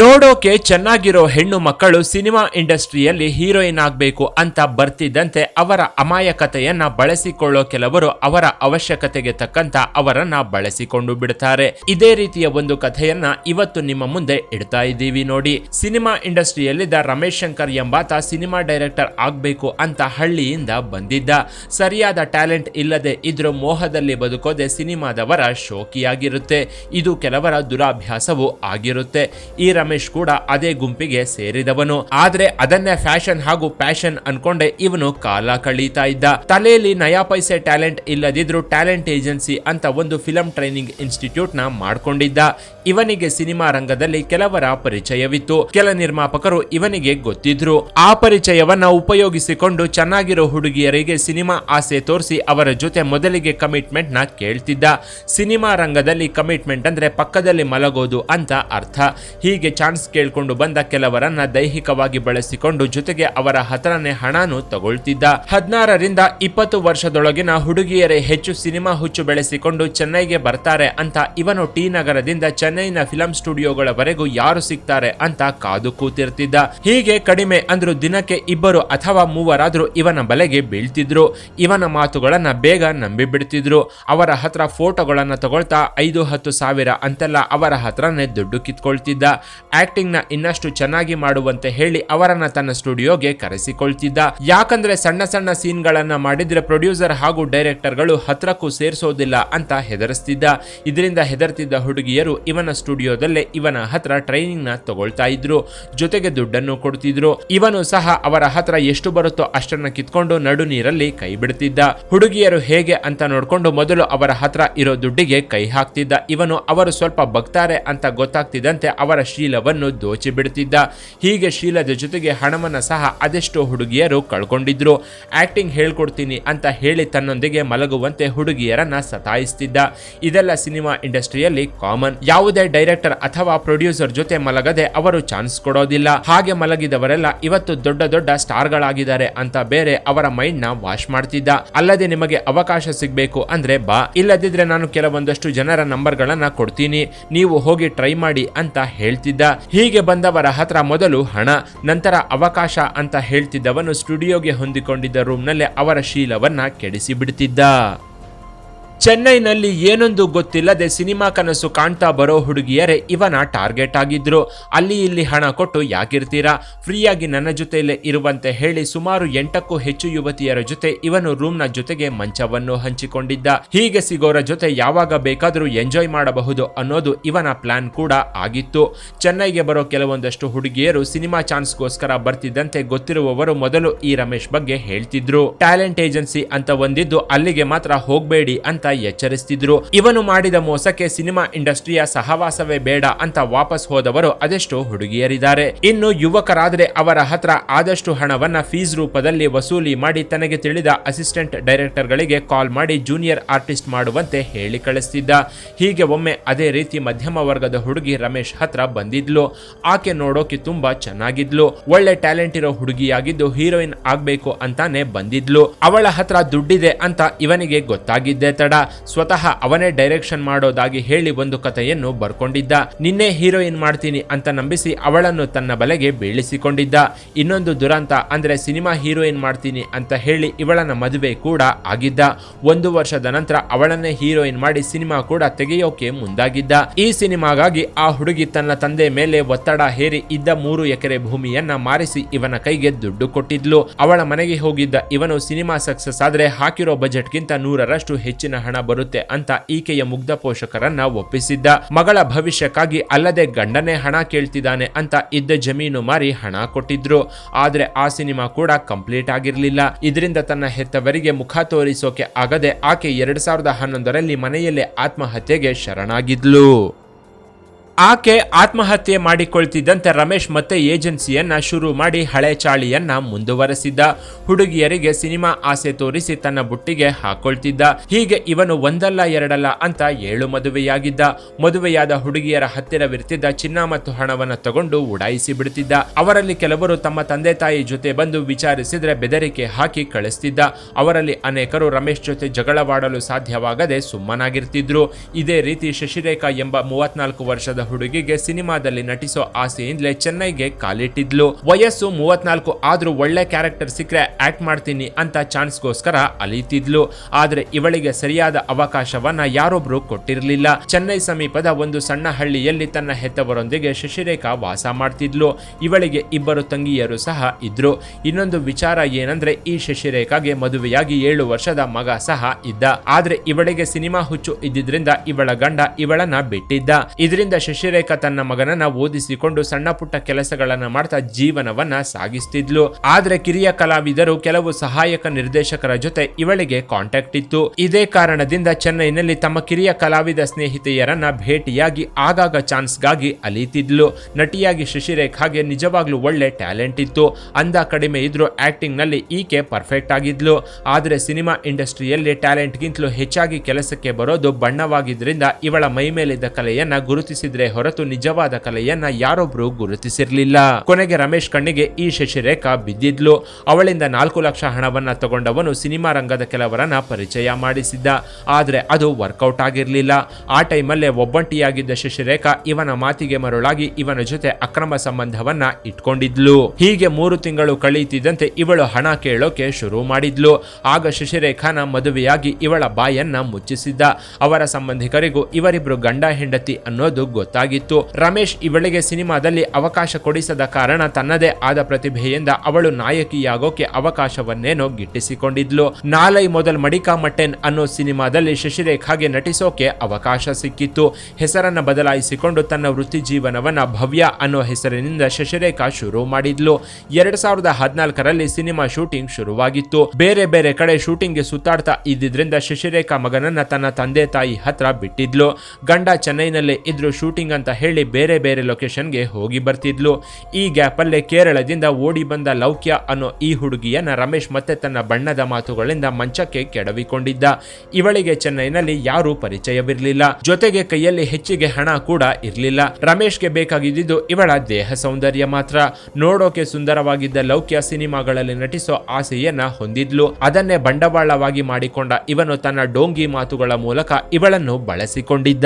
ನೋಡೋಕೆ ಚೆನ್ನಾಗಿರೋ ಹೆಣ್ಣು ಮಕ್ಕಳು ಸಿನಿಮಾ ಇಂಡಸ್ಟ್ರಿಯಲ್ಲಿ ಹೀರೋಯಿನ್ ಆಗಬೇಕು ಅಂತ ಬರ್ತಿದ್ದಂತೆ ಅವರ ಅಮಾಯಕತೆಯನ್ನ ಬಳಸಿಕೊಳ್ಳೋ ಕೆಲವರು ಅವರ ಅವಶ್ಯಕತೆಗೆ ತಕ್ಕಂತ ಅವರನ್ನ ಬಳಸಿಕೊಂಡು ಬಿಡ್ತಾರೆ. ಇದೇ ರೀತಿಯ ಒಂದು ಕಥೆಯನ್ನ ಇವತ್ತು ನಿಮ್ಮ ಮುಂದೆ ಇಡ್ತಾ ಇದ್ದೀವಿ ನೋಡಿ. ಸಿನಿಮಾ ಇಂಡಸ್ಟ್ರಿಯಲ್ಲಿದ್ದ ರಮೇಶ್ ಶಂಕರ್ ಎಂಬಾತ ಸಿನಿಮಾ ಡೈರೆಕ್ಟರ್ ಆಗಬೇಕು ಅಂತ ಹಳ್ಳಿಯಿಂದ ಬಂದಿದ್ದ. ಸರಿಯಾದ ಟ್ಯಾಲೆಂಟ್ ಇಲ್ಲದೆ ಇದ್ರೂ ಮೋಹದಲ್ಲಿ ಬದುಕೋದೆ ಸಿನಿಮಾದವರ ಶೋಕಿಯಾಗಿರುತ್ತೆ. ಇದು ಕೆಲವರ ದುರಾಭ್ಯಾಸವೂ ಆಗಿರುತ್ತೆ. ಈ ಕೂಡ ಅದೇ ಗುಂಪಿಗೆ ಸೇರಿದವನು. ಆದ್ರೆ ಅದನ್ನೇ ಫ್ಯಾಷನ್ ಹಾಗೂ ಪ್ಯಾಷನ್ ಅನ್ಕೊಂಡೆ ಇವನು ಕಾಲ ಕಳೀತಾ ಇದ್ದ. ತಲೆಯಲ್ಲಿ ನಯಾ ಪೈಸೆ ಟ್ಯಾಲೆಂಟ್ ಇಲ್ಲದಿದ್ರು ಟ್ಯಾಲೆಂಟ್ ಏಜೆನ್ಸಿ ಅಂತ ಒಂದು ಫಿಲಂ ಟ್ರೈನಿಂಗ್ ಇನ್ಸ್ಟಿಟ್ಯೂಟ್ನ ಮಾಡ್ಕೊಂಡಿದ್ದ. ಇವನಿಗೆ ಸಿನಿಮಾ ರಂಗದಲ್ಲಿ ಕೆಲವರ ಪರಿಚಯವಿತ್ತು. ಕೆಲ ನಿರ್ಮಾಪಕರು ಇವನಿಗೆ ಗೊತ್ತಿದ್ರು. ಆ ಪರಿಚಯವನ್ನ ಉಪಯೋಗಿಸಿಕೊಂಡು ಚೆನ್ನಾಗಿರೋ ಹುಡುಗಿಯರಿಗೆ ಸಿನಿಮಾ ಆಸೆ ತೋರಿಸಿ ಅವರ ಜೊತೆ ಮೊದಲಿಗೆ ಕಮಿಟ್ಮೆಂಟ್ನ ಕೇಳ್ತಿದ್ದ. ಸಿನಿಮಾ ರಂಗದಲ್ಲಿ ಕಮಿಟ್ಮೆಂಟ್ ಅಂದ್ರೆ ಪಕ್ಕದಲ್ಲಿ ಮಲಗೋದು ಅಂತ ಅರ್ಥ. ಹೀಗೆ ಚಾನ್ಸ್ ಕೇಳಿಕೊಂಡು ಬಂದ ಕೆಲವರನ್ನ ದೈಹಿಕವಾಗಿ ಬಳಸಿಕೊಂಡು ಜೊತೆಗೆ ಅವರ ಹತ್ರನೇ ಹಣನು ತಗೊಳ್ತಿದ್ದ. ಹದಿನಾರರಿಂದ ಇಪ್ಪತ್ತು ವರ್ಷದೊಳಗಿನ ಹುಡುಗಿಯರೇ ಹೆಚ್ಚು ಸಿನಿಮಾ ಹುಚ್ಚು ಬೆಳೆಸಿಕೊಂಡು ಚೆನ್ನೈಗೆ ಬರ್ತಾರೆ ಅಂತ ಇವನು ಟಿ ನಗರದಿಂದ ಚೆನ್ನೈನ ಫಿಲಂ ಸ್ಟುಡಿಯೋಗಳವರೆಗೂ ಯಾರು ಸಿಗ್ತಾರೆ ಅಂತ ಕಾದು ಕೂತಿರ್ತಿದ್ದ. ಹೀಗೆ ಕಡಿಮೆ ಅಂದ್ರೂ ದಿನಕ್ಕೆ ಇಬ್ಬರು ಅಥವಾ ಮೂವರಾದ್ರೂ ಇವನ ಬಲೆಗೆ ಬೀಳ್ತಿದ್ರು. ಇವನ ಮಾತುಗಳನ್ನ ಬೇಗ ನಂಬಿ ಬಿಡ್ತಿದ್ರು ಅವರ ಹತ್ರ ಫೋಟೋಗಳನ್ನ ತಗೊಳ್ತಾ ಐದು ಹತ್ತು ಸಾವಿರ ಅಂತೆಲ್ಲ ಅವರ ಹತ್ರನೇ ದುಡ್ಡು ಕಿತ್ಕೊಳ್ತಿದ್ದ. ಆಕ್ಟಿಂಗ್ನ ಇನ್ನಷ್ಟು ಚೆನ್ನಾಗಿ ಮಾಡುವಂತೆ ಹೇಳಿ ಅವರನ್ನ ತನ್ನ ಸ್ಟುಡಿಯೋಗೆ ಕರೆಸಿಕೊಳ್ತಿದ್ದ. ಯಾಕಂದ್ರೆ ಸಣ್ಣ ಸಣ್ಣ ಸೀನ್ ಗಳನ್ನ ಮಾಡಿದ್ರೆ ಪ್ರೊಡ್ಯೂಸರ್ ಹಾಗೂ ಡೈರೆಕ್ಟರ್ಗಳು ಹತ್ರಕ್ಕೂ ಸೇರಿಸೋದಿಲ್ಲ ಅಂತ ಹೆದರಿಸ್ತಿದ್ದ. ಇದರಿಂದ ಹೆದರ್ತಿದ್ದ ಹುಡುಗಿಯರು ಇವನ ಸ್ಟುಡಿಯೋದಲ್ಲೇ ಇವನ ಹತ್ರ ಟ್ರೈನಿಂಗ್ನ ತಗೊಳ್ತಾ ಇದ್ರು. ಜೊತೆಗೆ ದುಡ್ಡನ್ನು ಕೊಡ್ತಿದ್ರು. ಇವನು ಸಹ ಅವರ ಹತ್ರ ಎಷ್ಟು ಬರುತ್ತೋ ಅಷ್ಟನ್ನ ಕಿತ್ಕೊಂಡು ನಡು ನೀರಲ್ಲಿ ಕೈ ಬಿಡ್ತಿದ್ದ. ಹುಡುಗಿಯರು ಹೇಗೆ ಅಂತ ನೋಡ್ಕೊಂಡು ಮೊದಲು ಅವರ ಹತ್ರ ಇರೋ ದುಡ್ಡಿಗೆ ಕೈ ಹಾಕ್ತಿದ್ದ. ಇವನು ಅವರು ಸ್ವಲ್ಪ ಬಗ್ತಾರೆ ಅಂತ ಗೊತ್ತಾಗ್ತಿದ್ದಂತೆ ಅವರ ಶೀಲವನ್ನು ದೋಚಿ ಬಿಡ್ತಿದ್ದ ಹೀಗೆ ಶೀಲದ ಜೊತೆಗೆ ಹಣವನ್ನು ಸಹ ಅದೆಷ್ಟೋ ಹುಡುಗಿಯರು ಕಳ್ಕೊಂಡಿದ್ರು. ಆಕ್ಟಿಂಗ್ ಹೇಳ್ಕೊಡ್ತೀನಿ ಅಂತ ಹೇಳಿ ತನ್ನೊಂದಿಗೆ ಮಲಗುವಂತೆ ಹುಡುಗಿಯರನ್ನ ಸತಾಯಿಸ್ತಿದ್ದ. ಇದೆಲ್ಲ ಸಿನಿಮಾ ಇಂಡಸ್ಟ್ರಿಯಲ್ಲಿ ಕಾಮನ್. ಯಾವುದೇ ಡೈರೆಕ್ಟರ್ ಅಥವಾ ಪ್ರೊಡ್ಯೂಸರ್ ಜೊತೆ ಮಲಗದೆ ಅವರು ಚಾನ್ಸ್ ಕೊಡೋದಿಲ್ಲ. ಹಾಗೆ ಮಲಗಿದವರೆಲ್ಲ ಇವತ್ತು ದೊಡ್ಡ ದೊಡ್ಡ ಸ್ಟಾರ್ಗಳಾಗಿದ್ದಾರೆ ಅಂತ ಬೇರೆ ಅವರ ಮೈಂಡ್ನ ವಾಶ್ ಮಾಡ್ತಿದ್ದ. ಅಲ್ಲದೆ ನಿಮಗೆ ಅವಕಾಶ ಸಿಗಬೇಕು ಅಂದ್ರೆ ಬಾ. ಇಲ್ಲದಿದ್ರೆ ನಾನು ಕೆಲವೊಂದಷ್ಟು ಜನರ ನಂಬರ್ಗಳನ್ನ ಕೊಡ್ತೀನಿ. ನೀವು ಹೋಗಿ ಟ್ರೈ ಮಾಡಿ ಅಂತ ಹೇಳ್ತಿದ್ದ. ಹೀಗೆ ಬಂದವರ ಹತ್ರ ಮೊದಲು ಹಣ, ನಂತರ ಅವಕಾಶ ಅಂತ ಹೇಳ್ತಿದ್ದವನು ಸ್ಟುಡಿಯೋಗೆ ಹೊಂದಿಕೊಂಡಿದ್ದ ರೂಮ್ನಲ್ಲೇ ಅವರ ಶೀಲವನ್ನ ಕೆಡಿಸಿ ಬಿಡ್ತಿದ್ದ ಚೆನ್ನೈನಲ್ಲಿ ಏನೊಂದು ಗೊತ್ತಿಲ್ಲದೆ ಸಿನಿಮಾ ಕನಸು ಕಾಣ್ತಾ ಬರೋ ಹುಡುಗಿಯರೇ ಇವನ ಟಾರ್ಗೆಟ್ ಆಗಿದ್ರು. ಅಲ್ಲಿ ಇಲ್ಲಿ ಹಣ ಕೊಟ್ಟು ಯಾಕಿರ್ತೀರಾ? ಫ್ರೀಯಾಗಿ ನನ್ನ ಜೊತೆಯಲ್ಲೇ ಇರುವಂತೆ ಹೇಳಿ ಸುಮಾರು ಎಂಟಕ್ಕೂ ಹೆಚ್ಚು ಯುವತಿಯರ ಜೊತೆ ಇವನು ರೂಮ್ನ ಜೊತೆಗೆ ಮಂಚವನ್ನು ಹಂಚಿಕೊಂಡಿದ್ದ. ಹೀಗೆ ಸಿಗೋರ ಜೊತೆ ಯಾವಾಗ ಬೇಕಾದರೂ ಎಂಜಾಯ್ ಮಾಡಬಹುದು ಅನ್ನೋದು ಇವನ ಪ್ಲಾನ್ ಕೂಡ ಆಗಿತ್ತು. ಚೆನ್ನೈಗೆ ಬರೋ ಕೆಲವೊಂದಷ್ಟು ಹುಡುಗಿಯರು ಸಿನಿಮಾ ಚಾನ್ಸ್ಗೋಸ್ಕರ ಬರ್ತಿದ್ದಂತೆ ಗೊತ್ತಿರುವವರು ಮೊದಲು ಈ ರಮೇಶ್ ಬಗ್ಗೆ ಹೇಳ್ತಿದ್ರು. ಟ್ಯಾಲೆಂಟ್ ಏಜೆನ್ಸಿ ಅಂತ ಒಂದಿದ್ದು ಅಲ್ಲಿಗೆ ಮಾತ್ರ ಹೋಗಬೇಡಿ ಅಂತ ಎಚ್ಚರಿಸ್ತಿದ್ರು. ಇವನು ಮಾಡಿದ ಮೋಸಕ್ಕೆ ಸಿನಿಮಾ ಇಂಡಸ್ಟ್ರಿಯ ಸಹವಾಸವೇ ಬೇಡ ಅಂತ ವಾಪಸ್ ಹೋದವರು ಅದೆಷ್ಟೋ ಹುಡುಗಿಯರಿದ್ದಾರೆ. ಇನ್ನು ಯುವಕರಾದ್ರೆ ಅವರ ಹತ್ರ ಆದಷ್ಟು ಹಣವನ್ನ ಫೀಸ್ ರೂಪದಲ್ಲಿ ವಸೂಲಿ ಮಾಡಿ ತನಗೆ ತಿಳಿದ ಅಸಿಸ್ಟೆಂಟ್ ಡೈರೆಕ್ಟರ್ಗಳಿಗೆ ಕಾಲ್ ಮಾಡಿ ಜೂನಿಯರ್ ಆರ್ಟಿಸ್ಟ್ ಮಾಡುವಂತೆ ಹೇಳಿ ಕಳಿಸ್ತಿದ್ದ. ಹೀಗೆ ಒಮ್ಮೆ ಅದೇ ರೀತಿ ಮಧ್ಯಮ ವರ್ಗದ ಹುಡುಗಿ ರಮೇಶ್ ಹತ್ರ ಬಂದಿದ್ಲು. ಆಕೆ ನೋಡೋಕೆ ತುಂಬಾ ಚೆನ್ನಾಗಿದ್ಲು. ಒಳ್ಳೆ ಟ್ಯಾಲೆಂಟ್ ಇರೋ ಹುಡುಗಿಯಾಗಿದ್ದು ಹೀರೋಯಿನ್ ಆಗ್ಬೇಕು ಅಂತಾನೆ ಬಂದಿದ್ಲು. ಅವಳ ಹತ್ರ ದುಡ್ಡಿದೆ ಅಂತ ಇವನಿಗೆ ಗೊತ್ತಾಗಿದ್ದೆ ತಡ. ಸ್ವತಃ ಅವನೇ ಡೈರೆಕ್ಷನ್ ಮಾಡೋದಾಗಿ ಹೇಳಿ ಒಂದು ಕಥೆಯನ್ನು ಬರ್ಕೊಂಡಿದ್ದ. ನಿನ್ನೆ ಹೀರೋಯಿನ್ ಮಾಡ್ತೀನಿ ಅಂತ ನಂಬಿಸಿ ಅವಳನ್ನು ತನ್ನ ಬಲೆಗೆ ಬೀಳಿಸಿಕೊಂಡಿದ್ದ. ಇನ್ನೊಂದು ದುರಂತ ಅಂದ್ರೆ ಸಿನಿಮಾ ಹೀರೋಯಿನ್ ಮಾಡ್ತೀನಿ ಅಂತ ಹೇಳಿ ಇವಳನ್ನ ಮದುವೆ ಕೂಡ ಆಗಿದ್ದ. ಒಂದು ವರ್ಷದ ನಂತರ ಅವಳನ್ನೇ ಹೀರೋಯಿನ್ ಮಾಡಿ ಸಿನಿಮಾ ಕೂಡ ತೆಗೆಯೋಕೆ ಮುಂದಾಗಿದ್ದ. ಈ ಸಿನಿಮಾಗಾಗಿ ಆ ಹುಡುಗಿ ತನ್ನ ತಂದೆ ಮೇಲೆ ಒತ್ತಡ ಹೇರಿ ಇದ್ದ ಮೂರು ಎಕರೆ ಭೂಮಿಯನ್ನ ಮಾರಿಸಿ ಇವನ ಕೈಗೆ ದುಡ್ಡು ಕೊಟ್ಟಿದ್ಲು. ಅವಳ ಮನೆಗೆ ಹೋಗಿದ್ದ ಇವನು ಸಿನಿಮಾ ಸಕ್ಸಸ್ ಆದ್ರೆ ಹಾಕಿರೋ ಬಜೆಟ್ಗಿಂತ ನೂರರಷ್ಟು ಹೆಚ್ಚಿನ ಬರುತ್ತೆ ಅಂತ ಈಕೆಯ ಮುಗ್ಧ ಪೋಷಕರನ್ನ ಒಪ್ಪಿಸಿದ್ದ. ಮಗಳ ಭವಿಷ್ಯಕ್ಕಾಗಿ ಅಲ್ಲದೆ ಗಂಡನೇ ಹಣ ಕೇಳ್ತಿದ್ದಾನೆ ಅಂತ ಇದ್ದ ಜಮೀನು ಮಾರಿ ಹಣ ಕೊಟ್ಟಿದ್ರು. ಆದ್ರೆ ಆ ಸಿನಿಮಾ ಕೂಡ ಕಂಪ್ಲೀಟ್ ಆಗಿರಲಿಲ್ಲ. ಇದರಿಂದ ತನ್ನ ಹೆತ್ತವರಿಗೆ ಮುಖ ತೋರಿಸೋಕೆ ಆಗದೆ ಆಕೆ ಎರಡ್ ಸಾವಿರದ ಹನ್ನೊಂದರಲ್ಲಿ ಮನೆಯಲ್ಲೇ ಆತ್ಮಹತ್ಯೆಗೆ ಶರಣಾಗಿದ್ಲು. ಆಕೆ ಆತ್ಮಹತ್ಯೆ ಮಾಡಿಕೊಳ್ತಿದ್ದಂತೆ ರಮೇಶ್ ಮತ್ತೆ ಏಜೆನ್ಸಿಯನ್ನ ಶುರು ಮಾಡಿ ಹಳೆ ಚಾಳಿಯನ್ನ ಮುಂದುವರೆಸಿದ್ದ ಹುಡುಗಿಯರಿಗೆ ಸಿನಿಮಾ ಆಸೆ ತೋರಿಸಿ ತನ್ನ ಬುಟ್ಟಿಗೆ ಹಾಕೊಳ್ತಿದ್ದ. ಹೀಗೆ ಇವನು ಒಂದಲ್ಲ ಎರಡಲ್ಲ ಅಂತ ಏಳು ಮದುವೆಯಾಗಿದ್ದ. ಮದುವೆಯಾದ ಹುಡುಗಿಯರ ಹತ್ತಿರವಿರ್ತಿದ್ದ ಚಿನ್ನ ಮತ್ತು ಹಣವನ್ನು ತಗೊಂಡು ಉಡಾಯಿಸಿ ಬಿಡುತ್ತಿದ್ದ ಅವರಲ್ಲಿ ಕೆಲವರು ತಮ್ಮ ತಂದೆ ತಾಯಿ ಜೊತೆ ಬಂದು ವಿಚಾರಿಸಿದ್ರೆ ಬೆದರಿಕೆ ಹಾಕಿ ಕಳಿಸ್ತಿದ್ದ. ಅವರಲ್ಲಿ ಅನೇಕರು ರಮೇಶ್ ಜೊತೆ ಜಗಳವಾಡಲು ಸಾಧ್ಯವಾಗದೆ ಸುಮ್ಮನಾಗಿರ್ತಿದ್ರು. ಇದೇ ರೀತಿ ಶಶಿರೇಖಾ ಎಂಬ ಮೂವತ್ನಾಲ್ಕು ವರ್ಷದ ಹುಡುಗಿಗೆ ಸಿನಿಮಾದಲ್ಲಿ ನಟಿಸೋ ಆಸೆಯಿಂದಲೇ ಚೆನ್ನೈಗೆ ಕಾಲಿಟ್ಟಿದ್ಲು. ವಯಸ್ಸು ಮೂವತ್ನಾಲ್ಕು ಆದ್ರೂ ಒಳ್ಳೆ ಕ್ಯಾರೆಕ್ಟರ್ ಸಿಕ್ಕರೆ ಆಕ್ಟ್ ಮಾಡ್ತೀನಿ ಅಂತ ಚಾನ್ಸ್ಗೋಸ್ಕರ ಅಲೀತಿದ್ಲು. ಆದ್ರೆ ಇವಳಿಗೆ ಸರಿಯಾದ ಅವಕಾಶವನ್ನ ಯಾರೊಬ್ರು ಕೊಟ್ಟಿರಲಿಲ್ಲ. ಚೆನ್ನೈ ಸಮೀಪದ ಒಂದು ಸಣ್ಣ ಹಳ್ಳಿಯಲ್ಲಿ ತನ್ನ ಹೆತ್ತವರೊಂದಿಗೆ ಶಶಿರೇಖಾ ವಾಸ ಮಾಡ್ತಿದ್ಲು. ಇವಳಿಗೆ ಇಬ್ಬರು ತಂಗಿಯರು ಸಹ ಇದ್ರು. ಇನ್ನೊಂದು ವಿಚಾರ ಏನಂದ್ರೆ ಈ ಶಶಿರೇಖಾಗೆ ಮದುವೆಯಾಗಿ ಏಳು ವರ್ಷದ ಮಗ ಸಹ ಇದ್ದ. ಆದ್ರೆ ಇವಳಿಗೆ ಸಿನಿಮಾ ಹುಚ್ಚು ಇದ್ದಿದ್ರಿಂದ ಇವಳ ಗಂಡ ಇವಳನ್ನ ಬಿಟ್ಟಿದ್ದ. ಇದರಿಂದ ಶಶಿರೇಖಾ ತನ್ನ ಮಗನನ್ನ ಓದಿಸಿಕೊಂಡು ಸಣ್ಣ ಪುಟ್ಟ ಕೆಲಸಗಳನ್ನ ಮಾಡ್ತಾ ಜೀವನವನ್ನ ಸಾಗಿಸ್ತಿದ್ಲು. ಆದ್ರೆ ಕಿರಿಯ ಕಲಾವಿದರು ಕೆಲವು ಸಹಾಯಕ ನಿರ್ದೇಶಕರ ಜೊತೆ ಇವಳಿಗೆ ಕಾಂಟ್ಯಾಕ್ಟ್ ಇತ್ತು. ಇದೇ ಕಾರಣದಿಂದ ಚೆನ್ನೈನಲ್ಲಿ ತಮ್ಮ ಕಿರಿಯ ಕಲಾವಿದ ಸ್ನೇಹಿತೆಯರನ್ನ ಭೇಟಿಯಾಗಿ ಆಗಾಗ ಚಾನ್ಸ್ಗಾಗಿ ಅಲಿತಿದ್ಲು. ನಟಿಯಾಗಿ ಶಶಿರೇಖಾಗೆ ನಿಜವಾಗ್ಲೂ ಒಳ್ಳೆ ಟ್ಯಾಲೆಂಟ್ ಇತ್ತು. ಅಂದ ಕಡಿಮೆ ಇದ್ರು ಆಕ್ಟಿಂಗ್ನಲ್ಲಿ ಈಕೆ ಪರ್ಫೆಕ್ಟ್ ಆಗಿದ್ಲು. ಆದ್ರೆ ಸಿನಿಮಾ ಇಂಡಸ್ಟ್ರಿಯಲ್ಲಿ ಟ್ಯಾಲೆಂಟ್ಗಿಂತಲೂ ಹೆಚ್ಚಾಗಿ ಕೆಲಸಕ್ಕೆ ಬರೋದು ಬಣ್ಣವಾಗಿದ್ರಿಂದ ಇವಳ ಮೈ ಮೇಲಿದ್ದ ಕಲೆಯನ್ನ ಗುರುತಿಸಿದ್ರೆ ಹೊರತು ನಿಜವಾದ ಕಲೆಯನ್ನ ಯಾರೊಬ್ರು ಗುರುತಿಸಿರ್ಲಿಲ್ಲ. ಕೊನೆಗೆ ರಮೇಶ್ ಕಣ್ಣಿಗೆ ಈ ಶಶಿರೇಖಾ ಬಿದ್ದಿದ್ಲು. ಅವಳಿಂದ ನಾಲ್ಕು ಲಕ್ಷ ಹಣವನ್ನ ತಗೊಂಡವನು ಸಿನಿಮಾ ರಂಗದ ಕೆಲವರನ್ನ ಪರಿಚಯ ಮಾಡಿಸಿದ್ದ. ಆದ್ರೆ ಅದು ವರ್ಕೌಟ್ ಆಗಿರ್ಲಿಲ್ಲ. ಆ ಟೈಮಲ್ಲೇ ಒಬ್ಬಂಟಿಯಾಗಿದ್ದ ಶಶಿರೇಖಾ ಇವನ ಮಾತಿಗೆ ಮರುಳಾಗಿ ಇವನ ಜೊತೆ ಅಕ್ರಮ ಸಂಬಂಧವನ್ನ ಇಟ್ಕೊಂಡಿದ್ಲು. ಹೀಗೆ ಮೂರು ತಿಂಗಳು ಕಳೆಯುತ್ತಿದ್ದಂತೆ ಇವಳು ಹಣ ಕೇಳೋಕೆ ಶುರು ಮಾಡಿದ್ಲು. ಆಗ ಶಶಿರೇಖಾನ ಮದುವೆಯಾಗಿ ಇವಳ ಬಾಯನ್ನ ಮುಚ್ಚಿಸಿದ್ದ. ಅವರ ಸಂಬಂಧಿಕರಿಗೂ ಇವರಿಬ್ರು ಗಂಡ ಹೆಂಡತಿ ಅನ್ನೋದು ಗೊತ್ತಾಗಿತ್ತು. ರಮೇಶ್ ಇವಳಿಗೆ ಸಿನಿಮಾದಲ್ಲಿ ಅವಕಾಶ ಕೊಡಿಸದ ಕಾರಣ ತನ್ನದೇ ಆದ ಪ್ರತಿಭೆಯಿಂದ ಅವಳು ನಾಯಕಿಯಾಗೋಕೆ ಅವಕಾಶವನ್ನೇನೋ ಗಿಟ್ಟಿಸಿಕೊಂಡಿದ್ಲು. ನಾಲೈ ಮೊದಲ್ ಮಡಿಕಾ ಮಟ್ಟೆನ್ ಅನ್ನೋ ಸಿನಿಮಾದಲ್ಲಿ ಶಶಿರೇಖಾಗೆ ನಟಿಸೋಕೆ ಅವಕಾಶ ಸಿಕ್ಕಿತ್ತು. ಹೆಸರನ್ನ ಬದಲಾಯಿಸಿಕೊಂಡು ತನ್ನ ವೃತ್ತಿ ಜೀವನವನ್ನ ಭವ್ಯ ಅನ್ನೋ ಹೆಸರಿನಿಂದ ಶಶಿರೇಖಾ ಶುರು ಮಾಡಿದ್ಲು. ಎರಡ್ ಸಾವಿರದ ಹದಿನಾಲ್ಕರಲ್ಲಿ ಸಿನಿಮಾ ಶೂಟಿಂಗ್ ಶುರುವಾಗಿತ್ತು. ಬೇರೆ ಬೇರೆ ಕಡೆ ಶೂಟಿಂಗ್ಗೆ ಸುತ್ತಾಡ್ತಾ ಇದ್ದಿದ್ರಿಂದ ಶಶಿರೇಖಾ ಮಗನನ್ನ ತನ್ನ ತಂದೆ ತಾಯಿ ಹತ್ರ ಬಿಟ್ಟಿದ್ಲು. ಗಂಡ ಚೆನ್ನೈನಲ್ಲೇ ಇದ್ರು ಶೂಟಿಂಗ್ ಅಂತ ಹೇಳಿ ಬೇರೆ ಬೇರೆ ಲೊಕೇಶನ್ಗೆ ಹೋಗಿ ಬರ್ತಿದ್ಲು. ಈ ಗ್ಯಾಪಲ್ಲೇ ಕೇರಳದಿಂದ ಓಡಿ ಬಂದ ಲೌಕ್ಯ ಅನ್ನೋ ಈ ಹುಡುಗಿಯನ್ನ ರಮೇಶ್ ಮತ್ತೆ ತನ್ನ ಬಣ್ಣದ ಮಾತುಗಳಿಂದ ಮಂಚಕ್ಕೆ ಕೆಡವಿಕೊಂಡಿದ್ದ. ಇವಳಿಗೆ ಚೆನ್ನೈನಲ್ಲಿ ಯಾರೂ ಪರಿಚಯವಿರಲಿಲ್ಲ. ಜೊತೆಗೆ ಕೈಯಲ್ಲಿ ಹೆಚ್ಚಿಗೆ ಹಣ ಕೂಡ ಇರಲಿಲ್ಲ. ರಮೇಶ್ಗೆ ಬೇಕಾಗಿದ್ದಿದ್ದು ಇವಳ ದೇಹ ಸೌಂದರ್ಯ ಮಾತ್ರ. ನೋಡೋಕೆ ಸುಂದರವಾಗಿದ್ದ ಲೌಕ್ಯ ಸಿನಿಮಾಗಳಲ್ಲಿ ನಟಿಸೋ ಆಸೆಯನ್ನ ಹೊಂದಿದ್ಲು. ಅದನ್ನೇ ಬಂಡವಾಳವಾಗಿ ಮಾಡಿಕೊಂಡ ಇವನು ತನ್ನ ಡೋಂಗಿ ಮಾತುಗಳ ಮೂಲಕ ಇವಳನ್ನು ಬಳಸಿಕೊಂಡಿದ್ದ.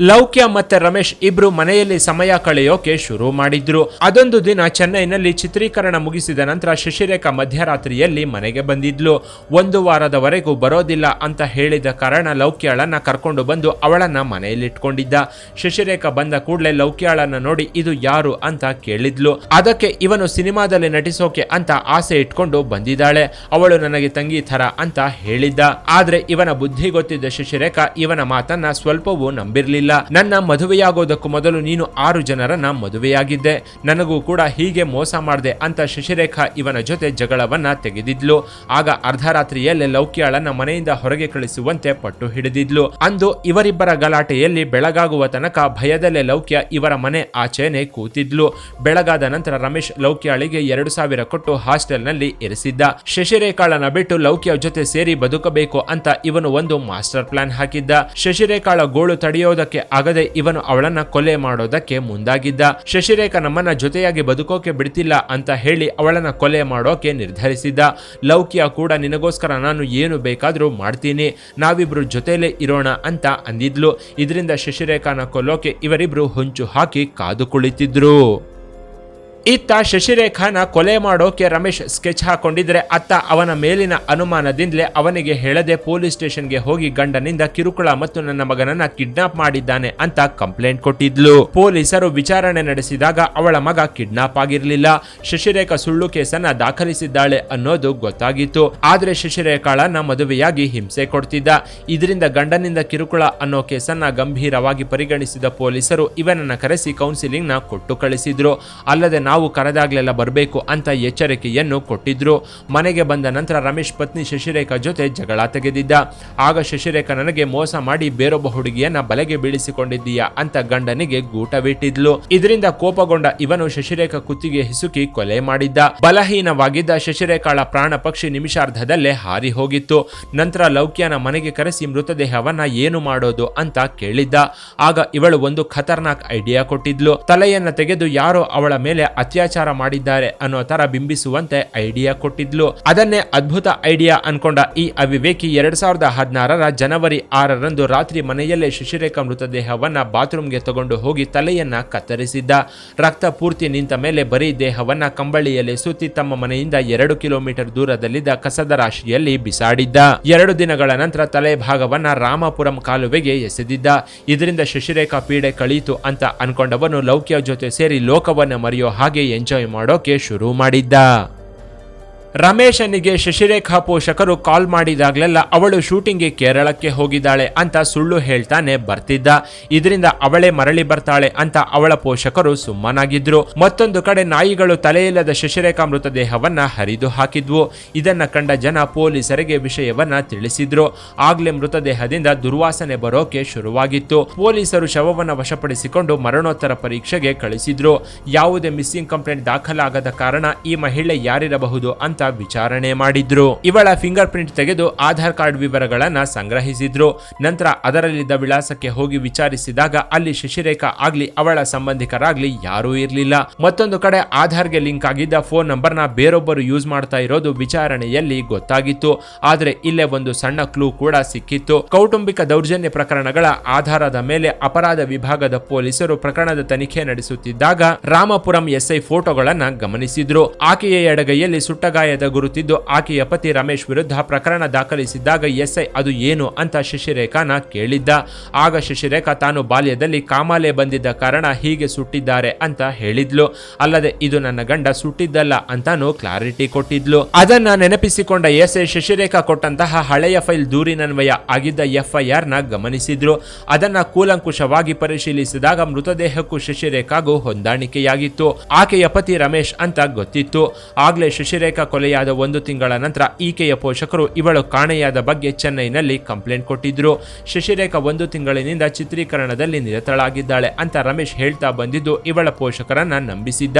ಲೌಕ್ಯ ಮತ್ತೆ ರಮೇಶ್ ಇಬ್ರು ಮನೆಯಲ್ಲಿ ಸಮಯ ಕಳೆಯೋಕೆ ಶುರು ಮಾಡಿದ್ರು. ಅದೊಂದು ದಿನ ಚೆನ್ನೈನಲ್ಲಿ ಚಿತ್ರೀಕರಣ ಮುಗಿಸಿದ ನಂತರ ಶಶಿರೇಖಾ ಮಧ್ಯರಾತ್ರಿಯಲ್ಲಿ ಮನೆಗೆ ಬಂದಿದ್ಲು. ಒಂದು ವಾರದವರೆಗೂ ಬರೋದಿಲ್ಲ ಅಂತ ಹೇಳಿದ ಕಾರಣ ಲೌಕ್ಯಾಳನ್ನ ಕರ್ಕೊಂಡು ಬಂದು ಅವಳನ್ನ ಮನೆಯಲ್ಲಿಟ್ಕೊಂಡಿದ್ದ. ಶಶಿರೇಖಾ ಬಂದ ಕೂಡಲೇ ಲೌಕ್ಯಾಳನ್ನ ನೋಡಿ ಇದು ಯಾರು ಅಂತ ಕೇಳಿದ್ಲು. ಅದಕ್ಕೆ ಇವನು ಸಿನಿಮಾದಲ್ಲಿ ನಟಿಸೋಕೆ ಅಂತ ಆಸೆ ಇಟ್ಕೊಂಡು ಬಂದಿದ್ದಾಳೆ. ಅವಳು ನನಗೆ ತಂಗಿ ಥರ ಅಂತ ಹೇಳಿದ್ದ. ಆದ್ರೆ ಇವನ ಬುದ್ಧಿ ಗೊತ್ತಿದ್ದ ಶಶಿರೇಖಾ ಇವನ ಮಾತನ್ನ ಸ್ವಲ್ಪವೂ ನಂಬಿರ್ಲಿಲ್ಲ. ನನ್ನ ಮದುವೆಯಾಗೋದಕ್ಕೂ ಮೊದಲು ನೀನು ಆರು ಜನರನ್ನ ಮದುವೆಯಾಗಿದ್ದೆ. ನನಗೂ ಕೂಡ ಹೀಗೆ ಮೋಸ ಮಾಡಿದೆ ಅಂತ ಶಶಿರೇಖಾ ಇವನ ಜೊತೆ ಜಗಳವನ್ನ ತೆಗೆದಿದ್ಲು. ಆಗ ಅರ್ಧರಾತ್ರಿಯಲ್ಲೇ ಲೌಕ್ಯಾಳನ್ನ ಮನೆಯಿಂದ ಹೊರಗೆ ಕಳಿಸುವಂತೆ ಪಟ್ಟು ಹಿಡಿದಿದ್ಲು. ಅಂದು ಇವರಿಬ್ಬರ ಗಲಾಟೆಯಲ್ಲಿ ಬೆಳಗಾಗುವ ತನಕ ಭಯದಲ್ಲೇ ಲೌಕ್ಯ ಇವರ ಮನೆ ಆಚೆನೆ ಕೂತಿದ್ಲು. ಬೆಳಗಾದ ನಂತರ ರಮೇಶ್ ಲೌಕ್ಯಾಳಿಗೆ ಎರಡು ಸಾವಿರ ಕೊಟ್ಟು ಹಾಸ್ಟೆಲ್ನಲ್ಲಿ ಇರಿಸಿದ್ದ. ಶಶಿರೇಖಾಳನ ಬಿಟ್ಟು ಲೌಕ್ಯ ಜೊತೆ ಸೇರಿ ಬದುಕಬೇಕು ಅಂತ ಇವನು ಒಂದು ಮಾಸ್ಟರ್ ಪ್ಲಾನ್ ಹಾಕಿದ್ದ. ಶಶಿರೇಖಾಳ ಗೋಳು ತಡೆಯೋದಕ್ಕೆ ಆಗದೆ ಇವನು ಅವಳನ್ನ ಕೊಲೆ ಮಾಡೋದಕ್ಕೆ ಮುಂದಾಗಿದ್ದ. ಶಶಿರೇಖಾ ನಮ್ಮನ್ನ ಜೊತೆಯಾಗಿ ಬದುಕೋಕೆ ಬಿಡ್ತಿಲ್ಲ ಅಂತ ಹೇಳಿ ಅವಳನ್ನ ಕೊಲೆ ಮಾಡೋಕೆ ನಿರ್ಧರಿಸಿದ್ದ. ಲೌಕಿಯ ಕೂಡ ನಿನಗೋಸ್ಕರ ನಾನು ಏನು ಬೇಕಾದರೂ ಮಾಡ್ತೀನಿ. ನಾವಿಬ್ರು ಜೊತೆಲೇ ಇರೋಣ ಅಂತ ಅಂದಿದ್ಲು. ಇದರಿಂದ ಶಶಿರೇಖಾನ ಕೊಲ್ಲೋಕೆ ಇವರಿಬ್ರು ಹೊಂಚು ಹಾಕಿ ಕಾದು ಕುಳಿತಿದ್ರು. ಇತ್ತ ಶಶಿರೇಖಾನ ಕೊಲೆ ಮಾಡೋಕೆ ರಮೇಶ್ ಸ್ಕೆಚ್ ಹಾಕೊಂಡಿದ್ರೆ ಅತ್ತ ಅವನ ಮೇಲಿನ ಅನುಮಾನದಿಂದಲೇ ಅವನಿಗೆ ಹೇಳದೆ ಪೊಲೀಸ್ ಸ್ಟೇಷನ್ಗೆ ಹೋಗಿ ಗಂಡನಿಂದ ಕಿರುಕುಳ ಮತ್ತು ನನ್ನ ಮಗನನ್ನ ಕಿಡ್ನಾಪ್ ಮಾಡಿದ್ದಾನೆ ಅಂತ ಕಂಪ್ಲೇಂಟ್ ಕೊಟ್ಟಿದ್ಲು. ಪೊಲೀಸರು ವಿಚಾರಣೆ ನಡೆಸಿದಾಗ ಅವಳ ಮಗ ಕಿಡ್ನಾಪ್ ಆಗಿರಲಿಲ್ಲ. ಶಶಿರೇಖಾ ಸುಳ್ಳು ಕೇಸನ್ನ ದಾಖಲಿಸಿದ್ದಾಳೆ ಅನ್ನೋದು ಗೊತ್ತಾಗಿತ್ತು. ಆದ್ರೆ ಶಶಿರೇಖಾಳನ್ನ ಮದುವೆಯಾಗಿ ಹಿಂಸೆ ಕೊಡ್ತಿದ್ದ. ಇದರಿಂದ ಗಂಡನಿಂದ ಕಿರುಕುಳ ಅನ್ನೋ ಕೇಸನ್ನ ಗಂಭೀರವಾಗಿ ಪರಿಗಣಿಸಿದ ಪೊಲೀಸರು ಇವನನ್ನ ಕರೆಸಿ ಕೌನ್ಸಿಲಿಂಗ್ನ ಕೊಟ್ಟು ಕಳಿಸಿದ್ರು. ಅಲ್ಲದೆ ನಾವು ಕರೆದಾಗಲೆಲ್ಲ ಬರಬೇಕು ಅಂತ ಎಚ್ಚರಿಕೆಯನ್ನು ಕೊಟ್ಟಿದ್ರು. ಮನೆಗೆ ಬಂದ ನಂತರ ರಮೇಶ್ ಪತ್ನಿ ಶಶಿರೇಖಾ ಜೊತೆ ಜಗಳ ತೆಗೆದಿದ್ದ. ಆಗ ಶಶಿರೇಖಾ ನನಗೆ ಮೋಸ ಮಾಡಿ ಬೇರೊಬ್ಬ ಹುಡುಗಿಯನ್ನ ಬಲೆಗೆ ಬೀಳಿಸಿಕೊಂಡಿದ್ದೀಯಾ ಅಂತ ಗಂಡನಿಗೆ ಗೂಟವಿಟ್ಟಿದ್ಲು. ಇದರಿಂದ ಕೋಪಗೊಂಡ ಇವನು ಶಶಿರೇಖಾ ಕುತ್ತಿಗೆ ಹಿಸುಕಿ ಕೊಲೆ ಮಾಡಿದ್ದ. ಬಲಹೀನವಾಗಿದ್ದ ಶಶಿರೇಖಾಳ ಪ್ರಾಣ ಪಕ್ಷಿ ನಿಮಿಷಾರ್ಧದಲ್ಲೇ ಹಾರಿ ಹೋಗಿತ್ತು. ನಂತರ ಲೌಕ್ಯನ ಮನೆಗೆ ಕರೆಸಿ ಮೃತದೇಹವನ್ನ ಏನು ಮಾಡೋದು ಅಂತ ಕೇಳಿದ್ದ. ಆಗ ಇವಳು ಒಂದು ಖತರ್ನಾಕ್ ಐಡಿಯಾ ಕೊಟ್ಟಿದ್ಲು. ತಲೆಯನ್ನ ತೆಗೆದು ಯಾರೋ ಅವಳ ಮೇಲೆ ಅತ್ಯಾಚಾರ ಮಾಡಿದ್ದಾರೆ ಅನ್ನೋ ತರ ಬಿಂಬಿಸುವಂತೆ ಐಡಿಯಾ ಕೊಟ್ಟಿದ್ಲು. ಅದನ್ನೇ ಅದ್ಭುತ ಐಡಿಯಾ ಅನ್ಕೊಂಡ ಈ ಅವಿವೇಕಿ ಎರಡ್ ಸಾವಿರದ ಹದಿನಾರರ ಜನವರಿ ಆರರಂದು ರಾತ್ರಿ ಮನೆಯಲ್ಲೇ ಶಿಶಿರೇಖಾ ಮೃತದೇಹವನ್ನ ಬಾತ್ರೂಮ್ಗೆ ತಗೊಂಡು ಹೋಗಿ ತಲೆಯನ್ನ ಕತ್ತರಿಸಿದ್ದ. ರಕ್ತ ಪೂರ್ತಿ ನಿಂತ ಮೇಲೆ ಬರೀ ದೇಹವನ್ನ ಕಂಬಳಿಯಲ್ಲಿ ಸುತ್ತಿ ತಮ್ಮ ಮನೆಯಿಂದ ಎರಡು ಕಿಲೋಮೀಟರ್ ದೂರದಲ್ಲಿದ್ದ ಕಸದ ರಾಶಿಯಲ್ಲಿ ಬಿಸಾಡಿದ್ದ. ಎರಡು ದಿನಗಳ ನಂತರ ತಲೆ ಭಾಗವನ್ನ ರಾಮಪುರಂ ಕಾಲುವೆಗೆ ಎಸೆದಿದ್ದ. ಇದರಿಂದ ಶಶಿರೇಖಾ ಪೀಡೆ ಕಳೀತು ಅಂತ ಅನ್ಕೊಂಡವನು ಲೌಕ್ಯ ಜೊತೆ ಸೇರಿ ಲೋಕವನ್ನ ಮರೆಯೋ ಹಾಗೆ ಎಂಜಾಯ್ ಮಾಡೋಕೆ ಶುರು ಮಾಡಿದ್ದ. ರಮೇಶನಿಗೆ ಶಶಿರೇಖಾ ಪೋಷಕರು ಕಾಲ್ ಮಾಡಿದಾಗಲೆಲ್ಲ ಅವಳು ಶೂಟಿಂಗ್ಗೆ ಕೇರಳಕ್ಕೆ ಹೋಗಿದ್ದಾಳೆ ಅಂತ ಸುಳ್ಳು ಹೇಳ್ತಾನೆ ಬರ್ತಿದ್ದ. ಇದರಿಂದ ಅವಳೇ ಮರಳಿ ಬರ್ತಾಳೆ ಅಂತ ಅವಳ ಪೋಷಕರು ಸುಮ್ಮನಾಗಿದ್ರು. ಮತ್ತೊಂದು ಕಡೆ ನಾಯಿಗಳು ತಲೆಯಿಲ್ಲದ ಶಶಿರೇಖಾ ಮೃತದೇಹವನ್ನ ಹರಿದು ಹಾಕಿದ್ವು. ಇದನ್ನ ಕಂಡ ಜನ ಪೊಲೀಸರಿಗೆ ವಿಷಯವನ್ನ ತಿಳಿಸಿದ್ರು. ಆಗ್ಲೇ ಮೃತದೇಹದಿಂದ ದುರ್ವಾಸನೆ ಬರೋಕೆ ಶುರುವಾಗಿತ್ತು. ಪೊಲೀಸರು ಶವವನ್ನ ವಶಪಡಿಸಿಕೊಂಡು ಮರಣೋತ್ತರ ಪರೀಕ್ಷೆಗೆ ಕಳಿಸಿದ್ರು. ಯಾವುದೇ ಮಿಸ್ಸಿಂಗ್ ಕಂಪ್ಲೇಂಟ್ ದಾಖಲಾಗದ ಕಾರಣ ಈ ಮಹಿಳೆ ಯಾರಿರಬಹುದು ಅಂತ ವಿಚಾರಣೆ ಮಾಡಿದ್ರು. ಇವಳ ಫಿಂಗರ್ ಪ್ರಿಂಟ್ ತೆಗೆದು ಆಧಾರ್ ಕಾರ್ಡ್ ವಿವರಗಳನ್ನ ಸಂಗ್ರಹಿಸಿದ್ರು. ನಂತರ ಅದರಲ್ಲಿದ್ದ ವಿಳಾಸಕ್ಕೆ ಹೋಗಿ ವಿಚಾರಿಸಿದಾಗ ಅಲ್ಲಿ ಶಶಿರೇಖಾ ಆಗ್ಲಿ, ಅವಳ ಸಂಬಂಧಿಕರಾಗ್ಲಿ ಯಾರೂ ಇರಲಿಲ್ಲ. ಮತ್ತೊಂದು ಕಡೆ ಆಧಾರ್ಗೆ ಲಿಂಕ್ ಆಗಿದ್ದ ಫೋನ್ ನಂಬರ್ನ ಬೇರೊಬ್ಬರು ಯೂಸ್ ಮಾಡ್ತಾ ಇರೋದು ವಿಚಾರಣೆಯಲ್ಲಿ ಗೊತ್ತಾಗಿತ್ತು. ಆದ್ರೆ ಇಲ್ಲೇ ಒಂದು ಸಣ್ಣ ಕ್ಲೂ ಕೂಡ ಸಿಕ್ಕಿತ್ತು. ಕೌಟುಂಬಿಕ ದೌರ್ಜನ್ಯ ಪ್ರಕರಣಗಳ ಆಧಾರದ ಮೇಲೆ ಅಪರಾಧ ವಿಭಾಗದ ಪೊಲೀಸರು ಪ್ರಕರಣದ ತನಿಖೆ ನಡೆಸುತ್ತಿದ್ದಾಗ ರಾಮಪುರಂ ಎಸ್ಐ ಫೋಟೋಗಳನ್ನ ಗಮನಿಸಿದ್ರು. ಆಕೆಯ ಎಡಗೈಯಲ್ಲಿ ಸುಟ್ಟಗಾಯದ ಗುರುತಿದ್ದು ಆಕೆಯ ಪತಿ ರಮೇಶ್ ವಿರುದ್ಧ ಪ್ರಕರಣ ದಾಖಲಿಸಿದ್ದಾಗ ಎಸ್ಐ ಅದು ಏನು ಅಂತ ಶಶಿರೇಖಾನ ಕೇಳಿದ್ದ. ಆಗ ಶಶಿರೇಖಾ ತಾನು ಬಾಲ್ಯದಲ್ಲಿ ಕಾಮಾಲೆ ಬಂದಿದ್ದ ಕಾರಣ ಹೀಗೆ ಸುಟ್ಟಿದ್ದಾರೆ ಅಂತ ಹೇಳಿದ್ಲು. ಅಲ್ಲದೆ ಇದು ನನ್ನ ಗಂಡ ಸುಟ್ಟಿದ್ದಲ್ಲ ಅಂತಾನು ಕ್ಲಾರಿಟಿ ಕೊಟ್ಟಿದ್ಲು. ಅದನ್ನ ನೆನಪಿಸಿಕೊಂಡ ಎಸ್ಐ ಶಶಿರೇಖಾ ಕೊಟ್ಟಂತಹ ಹಳೆಯ ಫೈಲ್ ದೂರಿನನ್ವಯ ಆಗಿದ್ದ ಎಫ್ಐಆರ್ನ ಗಮನಿಸಿದ್ರು. ಅದನ್ನ ಕೂಲಂಕುಷವಾಗಿ ಪರಿಶೀಲಿಸಿದಾಗ ಮೃತದೇಹಕ್ಕೂ ಶಶಿರೇಖಾಗೂ ಹೊಂದಾಣಿಕೆಯಾಗಿತ್ತು. ಆಕೆಯ ಪತಿ ರಮೇಶ್ ಅಂತ ಗೊತ್ತಿತ್ತು. ಆಗ್ಲೇ ಶಶಿರೇಖಾ ಕೊಲೆಯಾದ ಒಂದು ತಿಂಗಳ ನಂತರ ಈಕೆಯ ಪೋಷಕರು ಇವಳು ಕಾಣೆಯಾದ ಬಗ್ಗೆ ಚೆನ್ನೈನಲ್ಲಿ ಕಂಪ್ಲೇಂಟ್ ಕೊಟ್ಟಿದ್ರು. ಶಶಿರೇಖಾ ಒಂದು ತಿಂಗಳಿನಿಂದ ಚಿತ್ರೀಕರಣದಲ್ಲಿ ನಿರತಳಾಗಿದ್ದಾಳೆ ಅಂತ ರಮೇಶ್ ಹೇಳ್ತಾ ಬಂದಿದ್ದು ಇವಳ ಪೋಷಕರನ್ನ ನಂಬಿಸಿದ್ದ.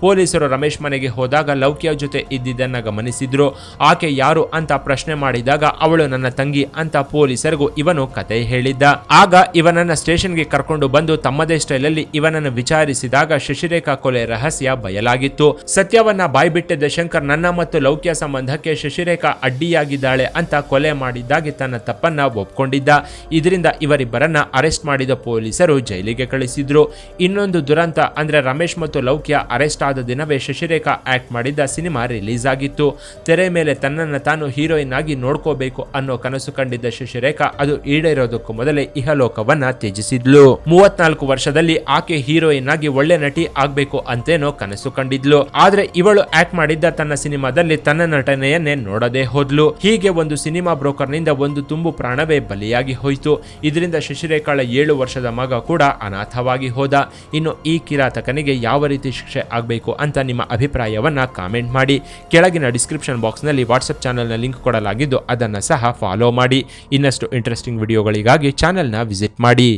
ಪೊಲೀಸರು ರಮೇಶ್ ಮನೆಗೆ ಹೋದಾಗ ಲೌಕ್ಯ ಜೊತೆ ಇದ್ದಿದ್ದನ್ನ ಗಮನಿಸಿದ್ರು. ಆಕೆ ಯಾರು ಅಂತ ಪ್ರಶ್ನೆ ಮಾಡಿದಾಗ ಅವಳು ನನ್ನ ತಂಗಿ ಅಂತ ಪೊಲೀಸರಿಗೂ ಇವನು ಕತೆ ಹೇಳಿದ್ದ. ಆಗ ಇವನನ್ನ ಸ್ಟೇಷನ್ಗೆ ಕರ್ಕೊಂಡು ಬಂದು ತಮ್ಮದೇ ಸ್ಟೈಲಲ್ಲಿ ಇವನನ್ನು ವಿಚಾರಿಸಿದಾಗ ಶಶಿರೇಖಾ ಕೊಲೆ ರಹಸ್ಯ ಬಯಲಾಗಿತ್ತು. ಸತ್ಯವನ್ನ ಬಾಯ್ಬಿಟ್ಟಿದ್ದ ಶಂಕರ್ ನನ್ನ ಮತ್ತು ಲೌಕ್ಯ ಸಂಬಂಧಕ್ಕೆ ಶಶಿರೇಖಾ ಅಡ್ಡಿಯಾಗಿದ್ದಾಳೆ ಅಂತ ಕೊಲೆ ಮಾಡಿದ್ದಾಗಿ ತನ್ನ ತಪ್ಪನ್ನ ಒಪ್ಕೊಂಡಿದ್ದ. ಇದರಿಂದ ಇವರಿಬ್ಬರನ್ನ ಅರೆಸ್ಟ್ ಮಾಡಿದ ಪೊಲೀಸರು ಜೈಲಿಗೆ ಕಳಿಸಿದ್ರು. ಇನ್ನೊಂದು ದುರಂತ ಅಂದ್ರೆ ರಮೇಶ್ ಮತ್ತು ಲೌಕ್ಯ ಅರೆಸ್ಟ್ ಆದ ದಿನವೇ ಶಶಿರೇಖಾ ಆಕ್ಟ್ ಮಾಡಿದ್ದ ಸಿನಿಮಾ ರಿಲೀಸ್ ಆಗಿತ್ತು. ತೆರೆ ಮೇಲೆ ತನ್ನನ್ನ ತಾನು ಹೀರೋಯಿನ್ ಆಗಿ ನೋಡ್ಕೋಬೇಕು ಅನ್ನೋ ಕನಸು ಕಂಡಿದ್ದ ಶಶಿರೇಖಾ ಅದು ಈಡೇರೋದಕ್ಕೂ ಮೊದಲೇ ಇಹಲೋಕವನ್ನ ತ್ಯಜಿಸಿದ್ಲು. ಮೂವತ್ನಾಲ್ಕು ವರ್ಷದಲ್ಲಿ ಆಕೆ ಹೀರೋಯಿನ್ ಆಗಿ ಒಳ್ಳೆ ನಟಿ ಆಗ್ಬೇಕು ಅಂತೇನೋ ಕನಸು ಕಂಡಿದ್ಲು. ಆದ್ರೆ ಇವಳು ಆಕ್ಟ್ ಮಾಡಿದ್ದ ತನ್ನ ಸಿನಿಮಾದಲ್ಲಿ ತನ್ನ ನಟನೆಯನ್ನೇ ನೋಡದೆ ಹೋದ್ಲು. ಹೀಗೆ ಒಂದು ಸಿನಿಮಾ ಬ್ರೋಕರ್ನಿಂದ ಒಂದು ತುಂಬು ಪ್ರಾಣವೇ ಬಲಿಯಾಗಿ ಹೋಯಿತು. ಇದರಿಂದ ಶಶಿರೇಖಾಳ ಏಳು ವರ್ಷದ ಮಗ ಕೂಡ ಅನಾಥವಾಗಿ ಹೋದ. ಇನ್ನು ಈ ಕಿರಾತಕನಿಗೆ ಯಾವ ರೀತಿ ಶಿಕ್ಷೆ ಆಗಬೇಕು ಅಂತ ನಿಮ್ಮ ಅಭಿಪ್ರಾಯವನ್ನ ಕಾಮೆಂಟ್ ಮಾಡಿ. ಕೆಳಗಿನ ಡಿಸ್ಕ್ರಿಪ್ಷನ್ ಬಾಕ್ಸ್ನಲ್ಲಿ ವಾಟ್ಸಪ್ ಚಾನಲ್ನ ಲಿಂಕ್ ಕೊಡಲಾಗಿದ್ದು ಅದನ್ನು ಸಹ ಫಾಲೋ ಮಾಡಿ. ಇನ್ನಷ್ಟು ಇಂಟ್ರೆಸ್ಟಿಂಗ್ ವಿಡಿಯೋಗಳಿಗಾಗಿ ಚಾನೆಲ್ನ ವಿಸಿಟ್ ಮಾಡಿ.